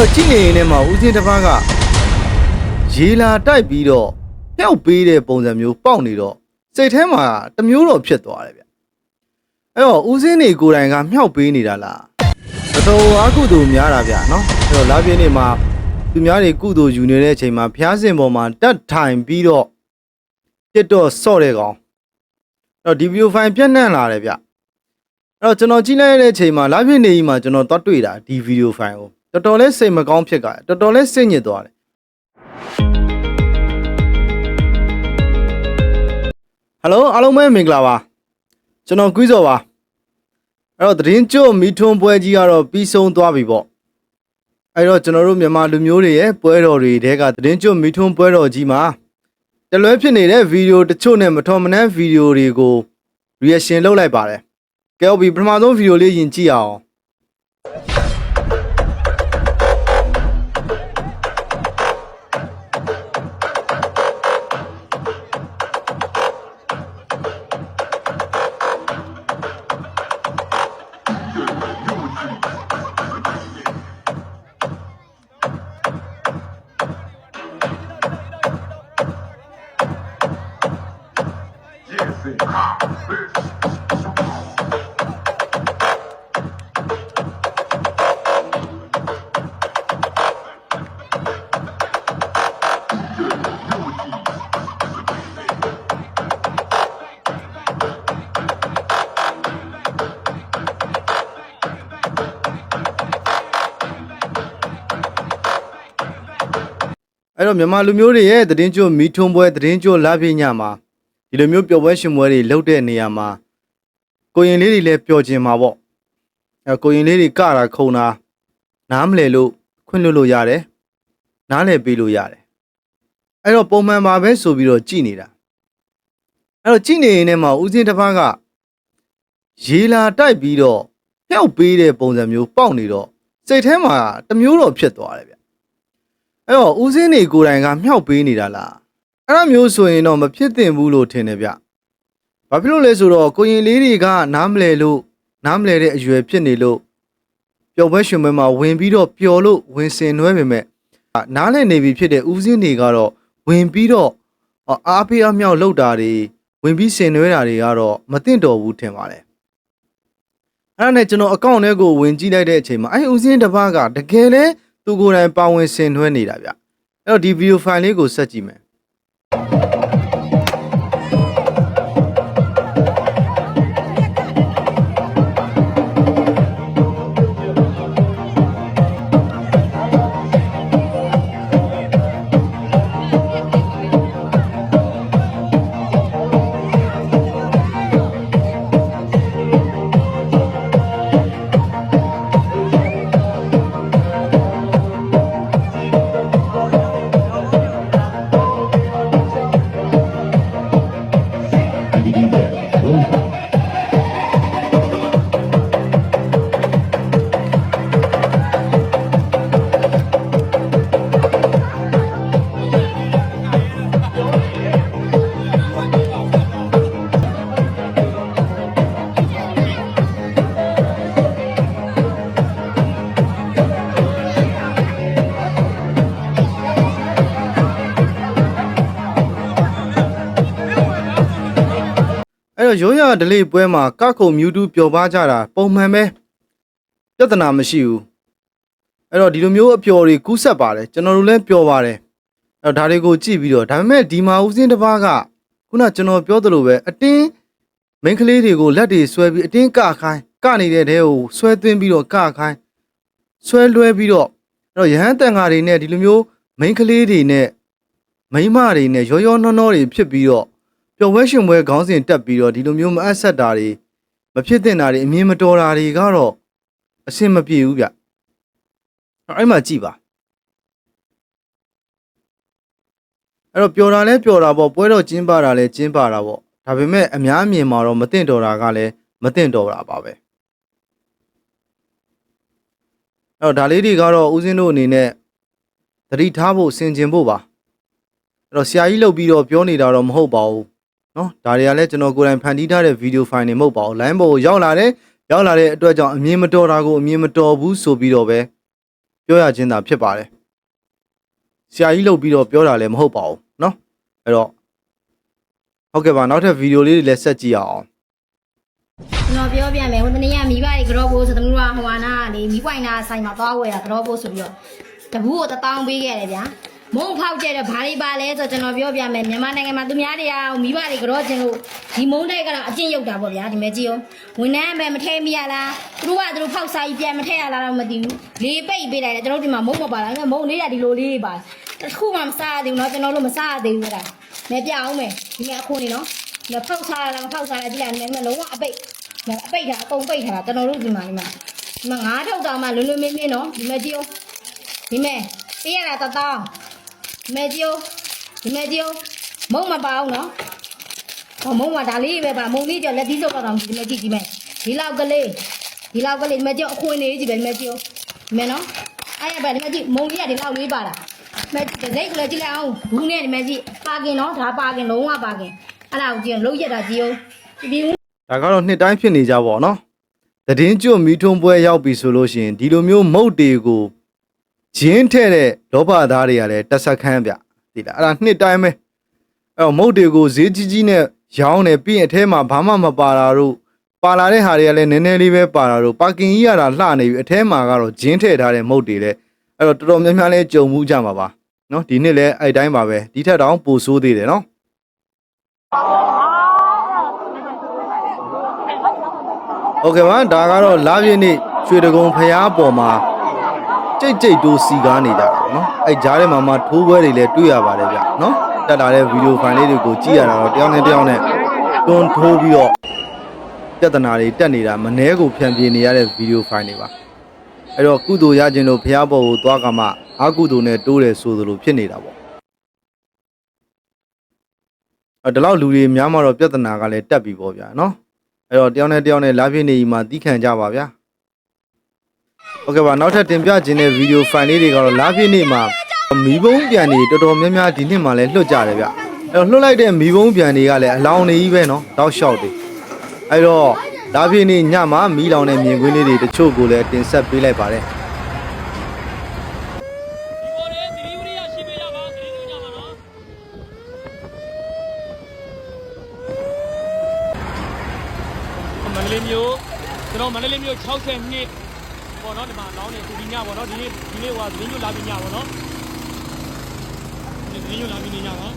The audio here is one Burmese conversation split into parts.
တော့ကြည့်နေရင်လည်းမဦးစင်းတစ်ပါးကရေလာတိုက်ပြီးတော့ပျောက်ပေးတဲ့ပုံစံမျိုးပေါက်နေတော့စိတ်ထဲမှာတစ်မျိုးတော့ဖြစ်သွားတယ်ဗျအဲ့တော့ဦးစင်းနေကိုယ်တိုင်ကမြောက်ပေးနေတာလားတော်တော်အားကုသိုလ်များတာဗျနော်အဲ့တော့လာပြင်းနေမှာသူများတွေကုသိုလ်ယူနေတဲ့အချိန်မှာဖျားစင်ပေါ်မှာတက်ထိုင်ပြီးတော့ပြစ်တော့ဆော့တဲ့ကောင်အဲ့တော့ဒီဗီဒီယိုဖိုင်ပြန့်နှံ့လာတယ်ဗျအဲ့တော့ကျွန်တော်ကြည့်လိုက်တဲ့အချိန်မှာလာပြင်းနေကြီးမှာကျွန်တော်သွားတွေ့တာဒီဗီဒီယိုဖိုင်ကို တော်တော်လေးစိတ်မကောင်းဖြစ်ကြတယ်တော်တော်လေးစိတ်ညစ်သွားတယ်ဟယ်လိုအားလုံးပဲမင်္ဂလာပါကျွန်တော်ကွီးစော်ပါအဲ့တော့သတင်းကြို့မီထွန်းပွဲကြီးကတော့ပြီးဆုံးသွားပြီပေါ့အဲ့တော့ကျွန်တော်တို့မြန်မာလူမျိုးတွေရဲ့ပွဲတော်တွေတဲကသတင်းကြို့မီထွန်းပွဲတော်ကြီးမှာတလွဲဖြစ်နေတဲ့ဗီဒီယိုတချို့နဲ့မတော်မနှမ်းဗီဒီယိုတွေကို reaction လုပ်လိုက်ပါတယ်ကဲဟုတ်ပြီပထမဆုံးဗီဒီယိုလေးယင်ကြည့်အောင် တော့မြန်မာလူမျိုးတွေရဲ့သတင်းကြိုမီထွန်းပွဲသတင်းကြိုလာပြညမှာ ဒီလိုမျိုးပျော်ပွဲရှင်ပွဲတွေလုပ်တဲ့နေရာမှာကိုရင်လေးတွေလည်းပျော်ကျင်မှာပေါ့အဲ့ကိုရင်လေးတွေကတာခုံတာနားမလဲလို့ခွင့်လွှတ်လို့ရတယ်နားလဲပေးလို့ရတယ်အဲ့တော့ပုံမှန်ပါပဲဆိုပြီးတော့ကြည်နေတာအဲ့တော့ကြည်နေရင်လည်းမဦးစင်းတစ်ပါးကရေလာတိုက်ပြီးတော့ပျောက်ပေးတဲ့ပုံစံမျိုးပေါက်နေတော့စိတ်ထဲမှာတစ်မျိုးတော့ဖြစ်သွားတယ်ဗျအဲ့တော့ဦးစင်းနေကိုယ်တိုင်ကမြောက်ပေးနေတာလား အဲ့ဒါမျိုးဆိုရင်တော့မဖြစ်သင့်ဘူးလို့ထင်တယ်ဗျဘာဖြစ်လို့လဲဆိုတော့ကိုရင်လေးတွေကနားမလဲလို့နားမလဲတဲ့အရွယ်ဖြစ်နေလို့ပျော်ပွဲရှင်ပွဲမှာဝင်ပြီးတော့ပျော်လို့ဝင်စင်နွဲပေမဲ့နားလဲနေပြီဖြစ်တဲ့ဦးစင်းနေကတော့ဝင်ပြီးတော့အားပေးအမြောက်လောက်တာတွေဝင်ပြီးစင်နွဲတာတွေကတော့မသင့်တော်ဘူးထင်ပါတယ်အဲ့ဒါနဲ့ကျွန်တော်အကောင့်ထဲကိုဝင်ကြည့်လိုက်တဲ့အချိန်မှာအဲ့ဦးစင်းတစ်ပါးကတကယ်လဲသူကိုယ်တိုင်ပါဝင်ဆင်နွှဲနေတာဗျအဲ့တော့ဒီဗီဒီယိုဖိုင်လေးကိုဆက်ကြည့်မယ် တော့ရိုးရဒလေးပွဲမှာကခုံမြူတူပျော်ပါကြတာပုံမှန်ပဲပြဿနာမရှိဘူးအဲ့တော့ဒီလိုမျိုးအပျော်တွေကူးဆက်ပါတယ်ကျွန်တော်တို့လည်းပျော်ပါတယ်အဲ့တော့ဒါတွေကိုကြည့်ပြီးတော့ဒါပေမဲ့ဒီမှာဦးစင်းတစ်ပါးကခုနကျွန်တော်ပြောသလိုပဲအတင်းမိန်းကလေးတွေကိုလက်တွေဆွဲပြီးအတင်းကခိုင်းကနေတဲ့အထဲကိုဆွဲသွင်းပြီးတော့ကခိုင်းဆွဲလွှဲပြီးတော့အဲ့တော့ရဟန်းတန်ဃာတွေနဲ့ဒီလိုမျိုးမိန်းကလေးတွေနဲ့မိန်းမတွေနဲ့ရောရောနှောနှောတွေဖြစ်ပြီးတော့ ပျော်ပွဲရှင်ပွဲခေါင်းစဉ်တက်ပြီးတော့ဒီလိုမျိုးမအပ်ဆက်တာတွေမဖြစ်သင့်တာတွေအမြင်မတော်တာတွေကတော့အဆင်မပြေဘူးဗျအဲ့မှာကြည်ပါအဲ့တော့ပျော်တာလဲပျော်တာပေါ့ပွဲတော့ကျင်းပတာလဲကျင်းပတာပေါ့ဒါပေမဲ့အများအမြင်မှာတော့မသင့်တော်တာကလည်းမသင့်တော်တာပါပဲအဲ့တော့ဒါလေးတွေကတော့ဦးစင်းတို့အနေနဲ့သတိထားဖို့စင်ကျင်ဖို့ပါအဲ့တော့ဆရာကြီးလုပ်ပြီးတော့ပြောနေတာတော့မဟုတ်ပါဘူး နော်ဒါတွေကလည်းကျွန်တော်ကိုယ်တိုင်ဖန်တီးထားတဲ့ဗီဒီယိုဖိုင်တွေမဟုတ်ပါဘူး line ပေါ်ကိုရောက်လာတယ်ရောက်လာတဲ့အတွက်ကြောင့်အမြင်မတော်တာကိုအမြင်မတော်ဘူးဆိုပြီးတော့ပဲ ပြောရခြင်းသာဖြစ်ပါတယ်ဆရာကြီးလုပ်ပြီးတော့ပြောတာလည်းမဟုတ်ပါဘူးเนาะအဲ့တော့ဟုတ်ကဲ့ပါနောက်ထပ်ဗီဒီယိုလေးတွေလည်းဆက်ကြည့်ရအောင် ကျွန်တော်ပြောပြမယ်ဟိုတနေ့ကမိဘတွေကြောဖို့ဆိုသမီးတို့ကဟိုဟာနာကလေမိပွိုင်နာဆိုင်မှာသွားဝယ်တာကြောဖို့ဆိုပြီးတော့တပူးကိုတပေါင်းပေးခဲ့တယ်ဗျာ မုံဖောက်ကျတဲ့ဘာတွေပါလဲဆိုတော့ကျွန်တော်ပြောပြမယ်မြန်မာနိုင်ငံမှာသူများတွေကမိဘတွေကြောခြင်းလို့ဒီမုံတိုက်ကတော့အကျင့်ရုပ်တာပေါ့ဗျာဒီမဲ့ကြည့်အောင်ဝန်ထမ်းပဲမထဲမိရလားသူတို့ကသူတို့ဖောက်စားကြီးပြန်မထဲရလားတော့မသိဘူးလေးပိတ်ပေးလိုက်တယ်ကျွန်တော်တို့ဒီမှာမုံမပါလားမုံလေးကဒီလိုလေးပါတစ်ခုမှမစားရသေးဘူးเนาะကျွန်တော်တို့မစားရသေးဘူးလားမဲပြအောင်မယ်ဒီမဲ့အခုနေเนาะမဖောက်စားရလားမဖောက်စားရကြည့်လိုက်မယ်လုံးဝအပိတ် ဒါအပိတ်တာအကုန်ပိတ်ထားတာကျွန်တော်တို့ဒီမှာဒီမှာဒီမှာငါးထုတ်တောင်မှလွန်းလွန်းမင်းမင်းနော်ဒီမဲ့ကြည့်ဦးဒီမဲ့ပေးရတာတတောင်းဒီ မဲကျိုးဒီမဲကျိုးမုံမပါအောင်နော်ဟောမုံမဒါလေးပဲပါမုံလေးကြောလက်သီးစုပ်တော့တော့ဒီမဲကြည့်ဒီမဲဒီလောက်ကလေးဒီလောက်ကလေးဒီမဲကျိုးအခွင်လေးကြည့်ပဲဒီမဲကျိုးဒီမဲနော်အဲ့ရပါဒီမဲကြည့်မုံလေးကဒီလောက်လေးပါလားမဲဒီစိတ်ကလေးကြည့်လိုက်အောင်ဘူးနဲ့ဒီမဲကြည့်ပါကင်နော်ဒါပါကင်လုံးဝပါကင်အဲ့ဒါကိုကြည့်လုံးရက်တာကြည့်အောင်ဒီဒါကတော့နှစ်တိုင်းဖြစ်နေကြပါတော့နော်တည်င်းကျွတ်မီးထွန်းပွဲရောက်ပြီဆိုလို့ရှင်ဒီလိုမျိုးမုတ်တွေကို ဂျင်းထဲ့တဲ့လောဘသားတွေကလည်းတက်ဆက်ခန်းဗျသိလားအဲ့ဒါနှစ်တိုင်းပဲအဲ့တော့မုတ်တွေကိုဈေးကြီးကြီးနဲ့ရောင်းတယ်ပြီးရင်အထဲမှာဘာမှမပါတာတို့ပါလာတဲ့ဟာတွေကလည်းနည်းနည်းလေးပဲပါတာတို့ပါကင်ကြီးရတာလှနေပြီအထဲမှာကတော့ဂျင်းထည့်ထားတဲ့မုတ်တွေလည်းအဲ့တော့တော်တော်များများလဲကြုံမှုကြမှာပါเนาะဒီနှစ်လည်းအဲ့တိုင်းပါပဲဒီထက်တောင်ပိုဆိုးသေးတယ်เนาะ โอเคပါဒါကတော့လာပြည့်နေ့ရွှေတကုံဖျားပေါ်မှာ ကြိတ်ကြိတ်တိုးစီကားနေကြတာပေါ့နော်အဲ့ကြားထဲမှာမှထိုးပွဲတွေလည်းတွေ့ရပါတယ်ဗျနော်တက်လာတဲ့ဗီဒီယိုဖိုင်လေးတွေကိုကြည့်ရတာတော့တယောက်နဲ့တယောက်နဲ့တွန်းထိုးပြီးတော့ပြဿနာတွေတက်နေတာမနှဲကိုဖြန့်ပြေနေရတဲ့ဗီဒီယိုဖိုင်တွေပါအဲ့တော့ကုသိုလ်ရခြင်းလို့ဖျားပေါ်ကိုသွားကမှအာကုသိုလ်နဲ့တိုးတယ်ဆိုသလိုဖြစ်နေတာပေါ့အဲ့ဒါတော့လူတွေများမှတော့ပြဿနာကလည်းတက်ပြီပေါ့ဗျာနော်အဲ့တော့တယောက်နဲ့တယောက်နဲ့လာပြည့်နေကြီးမှာတီးခံကြပါဗျာ โอเคပါနောက်ထပ်တင်ပြခြင်းတဲ့ဗီဒီယိုဖိုင်လေးတွေကတော့လာပြည့်နေမှာမီးဘုံပြန်နေတော်တော်များများဒီနှစ်မှာလည်းလွတ်ကြတယ်ဗျအဲ့တော့လွတ်လိုက်တဲ့မီးဘုံပြန်တွေကလည်းအလောင်းနေကြီးပဲเนาะတောက်လျှောက်တွေအဲ့တော့လာပြည့်နေညမှာမီးလောင်တဲ့မြင်ကွင်းလေးတွေတချို့ကိုလည်းတင်ဆက်ပေးလိုက်ပါတယ် ဒီပေါ်လေသတိဝရိယရှိပေးရပါသတိပြုကြပါနော်မန္တလေးမျိုးကျွန်တော်မန္တလေးမျိုး60နှစ် ပေါ့နော်ဒီမှာလောင်းနေသူဒီညပေါ့နော်ဒီနေ့ဒီနေ့ဟိုသတိညလာပြီးညပေါ့နော်ဒီသတိညလာပြီးညပါ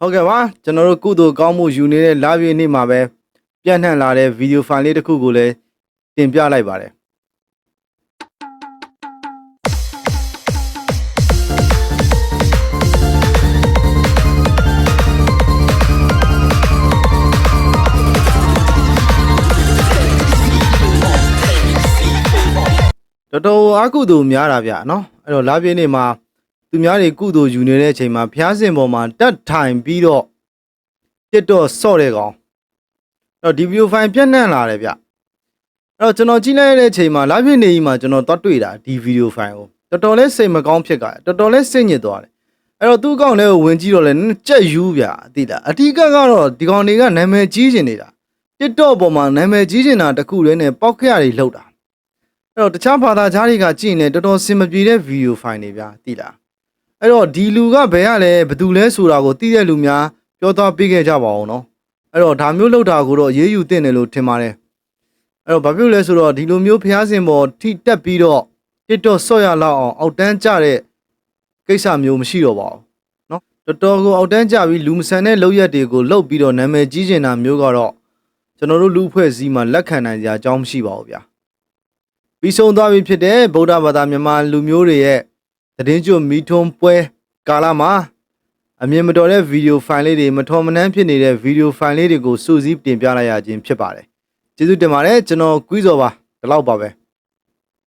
ဟုတ်ကဲ့ပါကျွန်တော်တို့ကုသိုလ်ကောင်းမှုယူနေတဲ့လာပြည့်နေ့မှာပဲပြန့်နှံ့လာတဲ့ဗီဒီယိုဖိုင်လေးတစ်ခုကိုလည်း တင်ပြလိုက်ပါတယ်တော်တော်အကုသိုလ်များတာဗျာနော်အဲ့တော့လာပြည့်နေ့မှာသူများတွေကုသိုလ်ယူနေတဲ့အချိန်မှာဖျားစင်ပေါ်မှာတက်ထိုင်ပြီးတော့ပြစ်တော့ဆော့တဲ့ကောင်အဲ့တော့ဒီဗီဒီယိုဖိုင်ပြန့်နှံ့လာတယ်ဗျအဲ့ တော့ကျွန်တော်ကြည့်လိုက်တဲ့အချိန်မှာလာပြည့်နေ့ကြီးမှာကျွန်တော်သွားတွေ့တာဒီဗီဒီယိုဖိုင်ကိုတော်တော်လေးစိတ်မကောင်းဖြစ်ကြတယ်တော်တော်လေးစိတ်ညစ်သွားတယ်အဲ့တော့သူ့အကောင့်ထဲကိုဝင်ကြည့်တော့လဲနည်းနည်းကြက်ယူဗျာသိလားအဓိကကတော့ဒီကောင်တွေကနာမည်ကြီးကျင်နေတာ TikTok ပေါ်မှာနာမည်ကြီးကျင်တာတခုတည်းနဲ့ပေါက်ခရတွေလှုပ်တာအဲ့တော့တခြားဘာသာခြားတွေကကြည့်နေတော်တော်စင်မပြေတဲ့ဗီဒီယိုဖိုင်တွေဗျာသိလားအဲ့တော့ဒီလူကဘယ်ရလဲဘယ်သူလဲဆိုတာကိုသိတဲ့လူများပြောသွားပေးခဲ့ကြပါအောင်နော်အဲ့တော့ဒါမျိုးလှုပ်တာကိုတော့ရေးယူတင်တယ်လို့ထင်ပါတယ် အဲ့တော့ဘာဖြစ်လို့လဲဆိုတော့ဒီလိုမျိုးဖျားစင်ပေါ်ထိတက်ပြီးတော့ TikTok ဆော့ရလောက်အောင်အောက်တန်းကြတဲ့ကိစ္စမျိုးမရှိတော့ပါဘူးနော်တော်တော်ကိုအောက်တန်းကြပြီးလူမဆန်တဲ့လောက်ရက်တွေကိုလှုပ်ပြီးတော့နာမည်ကြီးကျင်တာမျိုးကတော့ကျွန်တော်တို့လူအဖွဲ့အစည်းမှာလက်ခံနိုင်ကြအကြောင်းမရှိပါဘူးဗျာပြီးဆုံးသွားပြီဖြစ်တဲ့ဗုဒ္ဓဘာသာမြန်မာလူမျိုးတွေရဲ့သတင်းကြွမီထွန်းပွဲကာလမှာအမြင်မတော်တဲ့ဗီဒီယိုဖိုင်လေးတွေမထော်မနှမ်းဖြစ်နေတဲ့ဗီဒီယိုဖိုင်လေးတွေကိုစူးစီးတင်ပြလိုက်ရခြင်းဖြစ်ပါတယ် ကျေးဇူးတင်ပါတယ်ကျွန်တော်ကွီးစော်ပါဒီလောက်ပါပဲ